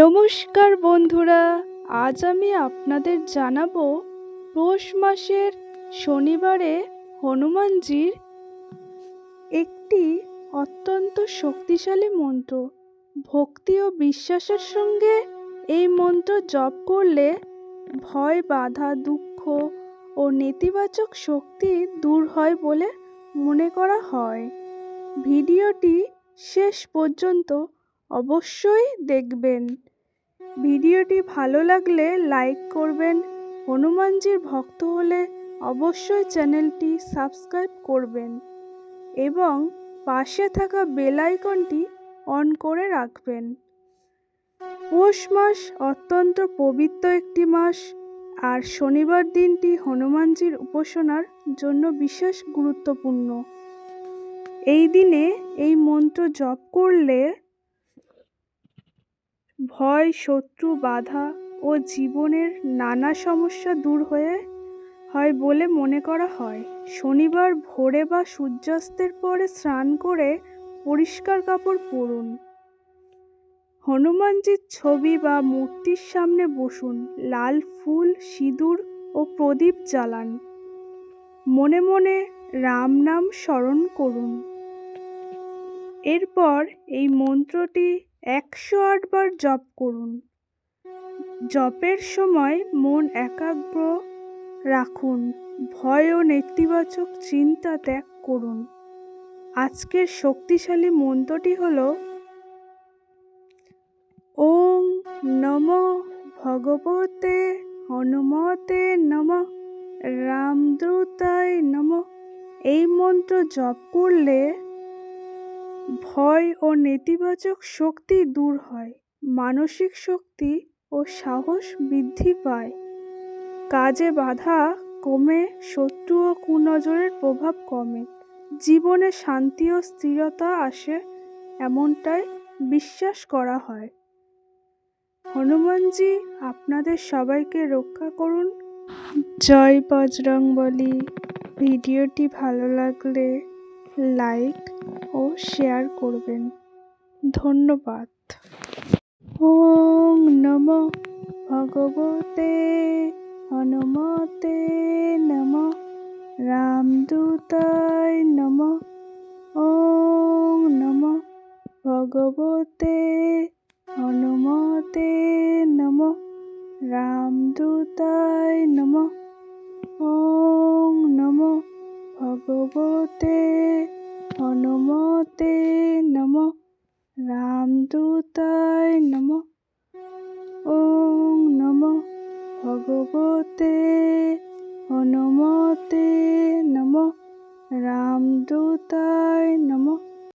নমস্কার বন্ধুরা, আজ আমি আপনাদের জানাব পৌষ মাসের শনিবারে হনুমানজির একটি অত্যন্ত শক্তিশালী মন্ত্র। ভক্তি ও বিশ্বাসের সঙ্গে এই মন্ত্র জপ করলে ভয়, বাধা, দুঃখ ও নেতিবাচক শক্তি দূর হয় বলে মনে করা হয়। ভিডিওটি শেষ পর্যন্ত অবশ্যই দেখবেন। ভিডিওটি ভালো লাগলে লাইক করবেন। হনুমানজির ভক্ত হলে অবশ্যই চ্যানেলটি সাবস্ক্রাইব করবেন এবং পাশে থাকা বেল আইকনটি অন করে রাখবেন। পৌষ মাস অত্যন্ত পবিত্র একটি মাস আর শনিবার দিনটি হনুমানজির উপাসনার জন্য বিশেষ গুরুত্বপূর্ণ। এই দিনে এই মন্ত্র জপ করলে ভয়, শত্রু, বাধা ও জীবনের নানা সমস্যা দূর হয়ে হয় বলে মনে করা হয়। শনিবার ভোরে বা সূর্যাস্তের পরে স্নান করে পরিষ্কার কাপড় পরুন। হনুমানজির ছবি বা মূর্তির সামনে বসুন। লাল ফুল, সিঁদুর ও প্রদীপ জ্বালান। মনে মনে রাম নাম স্মরণ করুন। এরপর এই মন্ত্রটি একশো আটবার জপ করুন। জপের সময় মন একাগ্র রাখুন, ভয় ও নেতিবাচক চিন্তা ত্যাগ করুন। আজকের শক্তিশালী মন্ত্রটি হল, ওং নম ভগবতে হনুমতে নম রামদ্রুতায় নম। এই মন্ত্র জপ করলে ভয় ও নেতিবাচক শক্তি দূর হয়। মানসিক শক্তি ও সাহস বৃদ্ধি পায়। কাজে বাধা কমে, শত্রু ও কুনজরের প্রভাব কমে। জীবনে শান্তি ও স্থিরতা আসে, এমনটাই বিশ্বাস করা হয়। হনুমানজি, আপনাদের সবাইকে রক্ষা করুন। জয় বজরংবলী। ভিডিওটি ভালো লাগলে লাইক ও শেয়ার করবেন। ধন্যবাদ। ওং নম ভগবতে হনুমতে নম রামদূতায় নম। ওং নম ভগবতে হনুমতে নম রামদূতায় নম। ওং নম ভগবতে হনুমতে নম। রামদূতায় নম। ওং নম। ভগবতে হনুমতে নম। রামদূতায় নম।